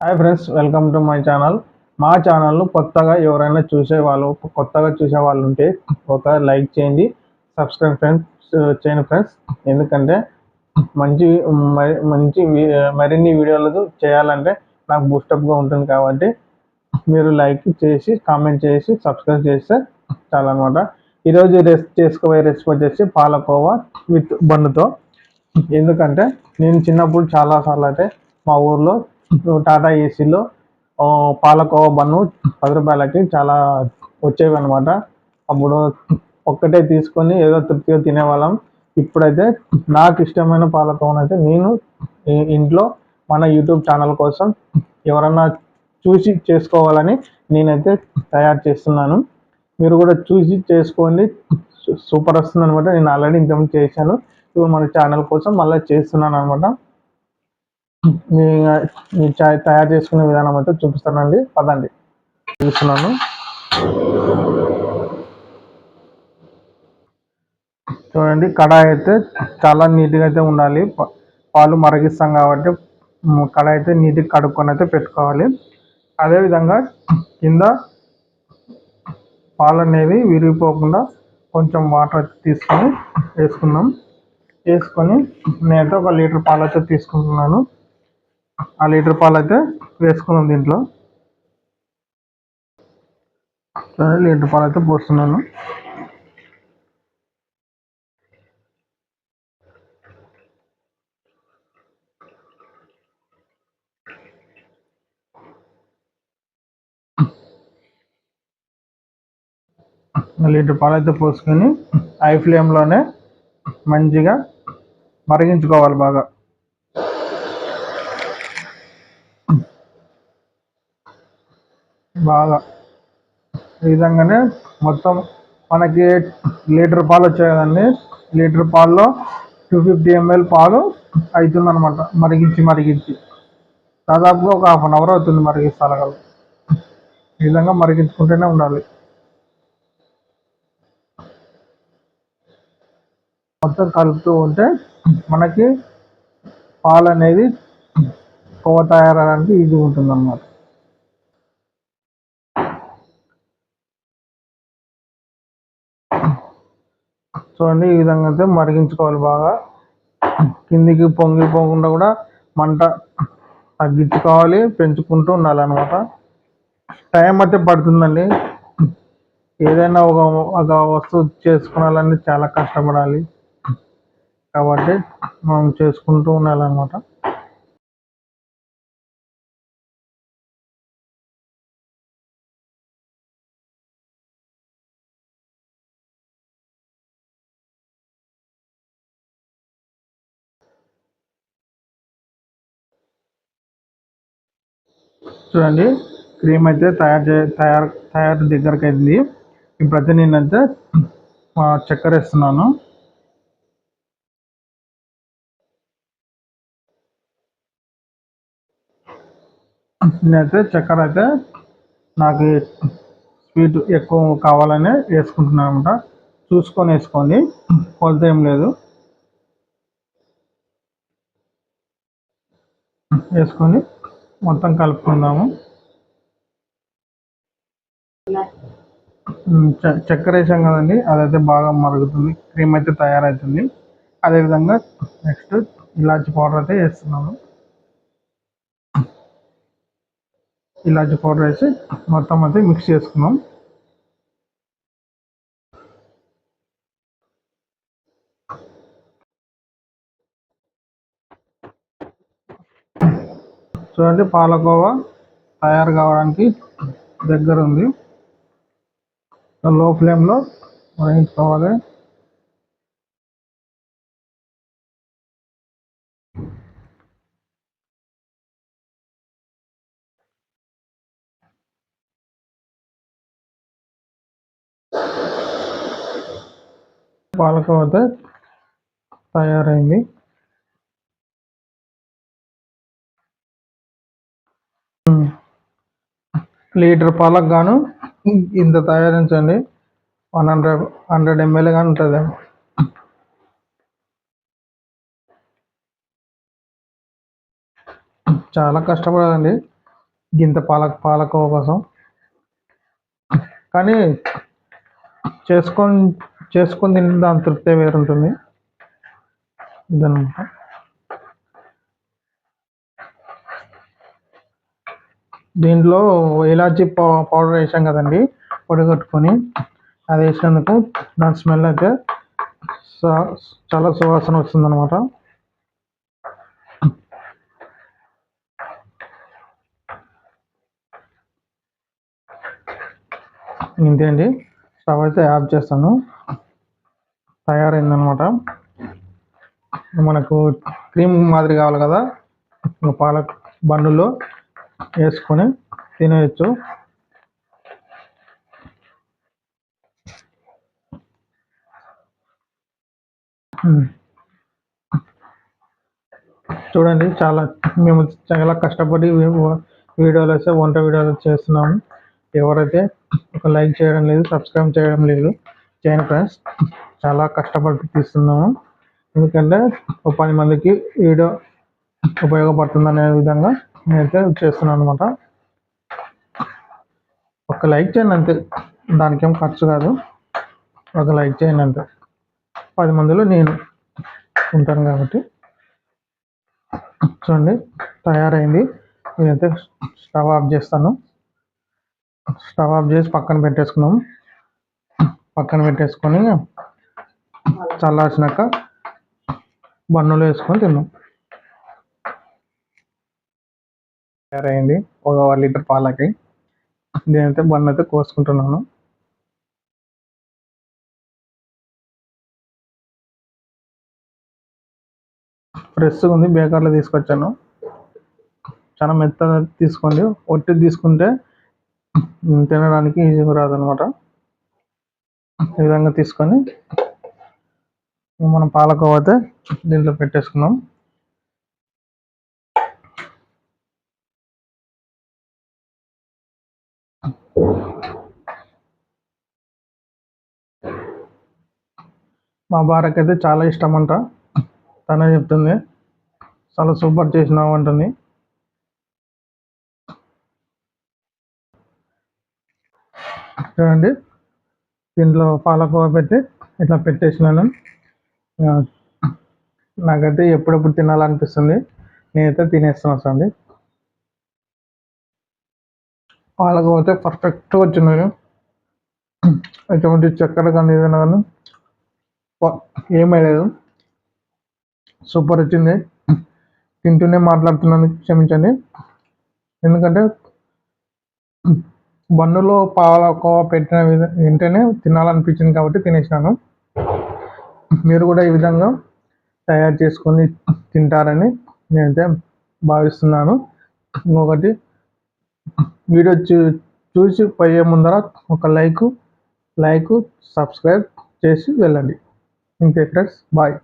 Hi friends welcome to my channel మా ఛానల్ను కొత్తగా ఎవరైనా చూసే వాళ్ళు కొత్తగా చూసే వాళ్ళు ఉంటే ఒక లైక్ చేయండి. సబ్స్క్రైబ్ ఫ్రెండ్స్ చేయండి ఫ్రెండ్స్ ఎందుకంటే మంచి మరి- మంచి మరిన్ని వీడియోలు చేయాలంటే నాకు బూస్టప్గా ఉంటుంది కాబట్టి మీరు లైక్ చేసి కామెంట్ చేసి సబ్స్క్రైబ్ చేస్తే చాలన్నమాట. ఈరోజు రెస్ట్ చేసుకోబోయే రెసిపీ వచ్చేసి పాలకోవా విత్ బన్నుతో. ఎందుకంటే నేను చిన్నప్పుడు చాలాసార్లు అయితే మా ఊర్లో టాటా ఏసీలో పాలకోవా బన్ను పది రూపాయలకి చాలా వచ్చేవి అనమాట అప్పుడు ఒక్కటే తీసుకొని ఏదో తృప్తిగా తినేవాళ్ళం. ఇప్పుడైతే నాకు ఇష్టమైన పాలకోవను అయితే నేను ఇంట్లో మన యూట్యూబ్ ఛానల్ కోసం ఎవరన్నా చూసి చేసుకోవాలని నేనైతే తయారు చేస్తున్నాను. మీరు కూడా చూసి చేసుకోండి. సూపర్ వస్తుంది అనమాట నేను ఆల్రెడీ ఇంతకుముందు చేశాను. ఇప్పుడు మన ఛానల్ కోసం మళ్ళీ చేస్తున్నాను అనమాట మీ చాయ్ తయారు చేసుకునే విధానం అయితే చూపిస్తానండి. పదండి. చూపిస్తున్నాను. చూడండి కడాయి అయితే చాలా నీట్గా అయితే ఉండాలి. పాలు మరిగిస్తాం కాబట్టి కడాయి అయితే నీట్గా కడుక్కొని అయితే పెట్టుకోవాలి. అదేవిధంగా కింద పాలు అనేవి విరిగిపోకుండా కొంచెం వాటర్ తీసుకొని వేసుకుందాం. వేసుకొని నేనైతే ఒక లీటర్ పాలు అయితే తీసుకుంటున్నాను. ఆ లీటర్ పాలు అయితే వేసుకున్నాం దీంట్లో. లీటర్ పాలు అయితే పోస్తున్నాను లీటర్ పాలు అయితే పోసుకొని హై ఫ్లేమ్లోనే మంచిగా మరిగించుకోవాలి బాగా. బాగా. ఈ విధంగానే మొత్తం మనకి లీటర్ పాలు వచ్చాయి కదండి. లీటర్ పాల్లో టూ ఫిఫ్టీ ఎంఎల్ పాలు అవుతుంది అనమాట మరిగించి మరిగించి. దాదాపుగా ఒక హాఫ్ అన్ అవర్ అవుతుంది మరిగిస్తాను ఈ విధంగా మరిగించుకుంటూనే ఉండాలి. మొత్తం కలుపుతూ ఉంటే మనకి పాలు అనేది కోవ తయారడానికి ఈజీ ఉంటుంది అన్నమాట చూడండి ఈ విధంగా అయితే మరిగించుకోవాలి బాగా. కిందికి పొంగిపోకుండా కూడా మంట తగ్గించుకోవాలి పెంచుకుంటూ ఉండాలన్నమాట. టైం అయితే పడుతుందండి. ఏదైనా ఒక ఒక వస్తువు చేసుకోవాలంటే చాలా కష్టపడాలి. కాబట్టి మనం చేసుకుంటూ ఉండాలన్నమాట. చూడండి క్రీమ్ అయితే తయారు చే తయారు తయారు దగ్గరకు అయింది ఇప్పుడైతే నేనైతే చక్కెర వేస్తున్నాను. నేనైతే చక్కెర అయితే నాకు స్వీట్ ఎక్కువ కావాలని వేసుకుంటున్నాను అనమాట చూసుకొని వేసుకోండి కొలత ఏం లేదు. వేసుకొని మొత్తం కలుపుకుందాము. చ- చక్కెర వేసాం కదండి అదైతే బాగా మరుగుతుంది క్రీమ్ అయితే తయారవుతుంది అదేవిధంగా నెక్స్ట్ ఇలాచి పౌడర్ అయితే వేస్తున్నాము. ఇలాచి పౌడర్ వేసి మొత్తం అయితే మిక్స్ చేసుకున్నాం. చూడండి పాలకోవా తయారు కావడానికి దగ్గర ఉంది. లో ఫ్లేమ్లో వేయించుకోవాలి పాలకోవా తయారైంది. లీటర్ పాలకు గాను ఇంత తయారించండి వన్ హండ్రెడ్ హండ్రెడ్ ఎంఎల్ కానీ ఉంటుంది. చాలా కష్టపడదండి. గింత పాలక పాలకోవ కోసం. కానీ చేసుకొని చేసుకొని తింటే దాని తృప్తే వేరుంటుంది. ఇదన్నమాట. దీంట్లో ఇలాచి పౌ పౌడర్ వేసాం కదండి పొడిగట్టుకొని అది వేసినందుకు దాని స్మెల్ అయితే చాలా సువాసన వస్తుంది అనమాట ఇంతే అండి. స్టవ్ అయితే ఆఫ్ చేస్తాను. తయారైందనమాట మనకు క్రీమ్ మాదిరి కావాలి కదా పాలక్ బండులో. వేసుకొని తినేయచ్చు. చూడండి చాలా మేము చాలా కష్టపడి వీడియోలు అయితే వంట వీడియోలు చేస్తున్నాము. ఎవరైతే ఒక లైక్ చేయడం లేదు సబ్స్క్రైబ్ చేయడం లేదు చేయండి ఫ్రెండ్స్. చాలా కష్టపడి తీస్తున్నాము. ఎందుకంటే ఒక పది మందికి వీడియో ఉపయోగపడుతుంది అనే విధంగా నేనైతే చేస్తున్నాను అనమాట ఒక లైక్ చేయండి అంతే. దానికేం ఖర్చు కాదు. ఒక లైక్ చేయండి అంతే. పది మందిలో నేను ఉంటాను కాబట్టి. చూడండి తయారైంది. నేనైతే స్టవ్ ఆఫ్ చేస్తాను. స్టవ్ ఆఫ్ చేసి పక్కన పెట్టేసుకున్నాం. పక్కన పెట్టేసుకొని చల్లార్చినాక బన్నులో వేసుకొని తిన్నాం. తయారైంది. ఒక వన్ లీటర్ పాలకి. నేనైతే బన్ అయితే కోసుకుంటున్నాను. ఫ్రెష్గా ఉంది బేకర్లో తీసుకొచ్చాను. చాలా మెత్తగా తీసుకోండి. ఒట్టి తీసుకుంటే తినడానికి ఈజీగా రాదనమాట. ఈ విధంగా తీసుకొని మనం పాలకోవ అయితే దీంట్లో పెట్టేసుకున్నాం. మా భార్యకి అయితే చాలా ఇష్టం అంట తనే చెప్తుంది చాలా సూపర్ చేసినావు అంటుంది. చూడండి దీంట్లో పాలకోవ పెట్టి ఇట్లా పెట్టేసినాను. నాకైతే ఎప్పుడెప్పుడు తినాలనిపిస్తుంది నేనైతే తినేస్తాను అండి పాలకోవ అయితే పర్ఫెక్ట్గా వచ్చినాను ఎటువంటి చక్కెర కానీ ఏదైనా కానీ ఏమయ్యలేదు ఏమీ లేదు సూపర్ వచ్చింది. తింటూనే మాట్లాడుతున్నాను క్షమించండి. ఎందుకంటే బన్నులో పాలకోవ పెట్టిన విధ వెంటనే తినాలనిపించింది కాబట్టి తినేసినాను. మీరు కూడా ఈ విధంగా తయారు చేసుకొని తింటారని నేనైతే భావిస్తున్నాను. ఇంకొకటి వీడియో చూ చూసి పోయే ముందర ఒక లైక్ లైక్ సబ్స్క్రైబ్ చేసి వెళ్ళండి. ఇంతే ఫ్రెండ్స్ బాయ్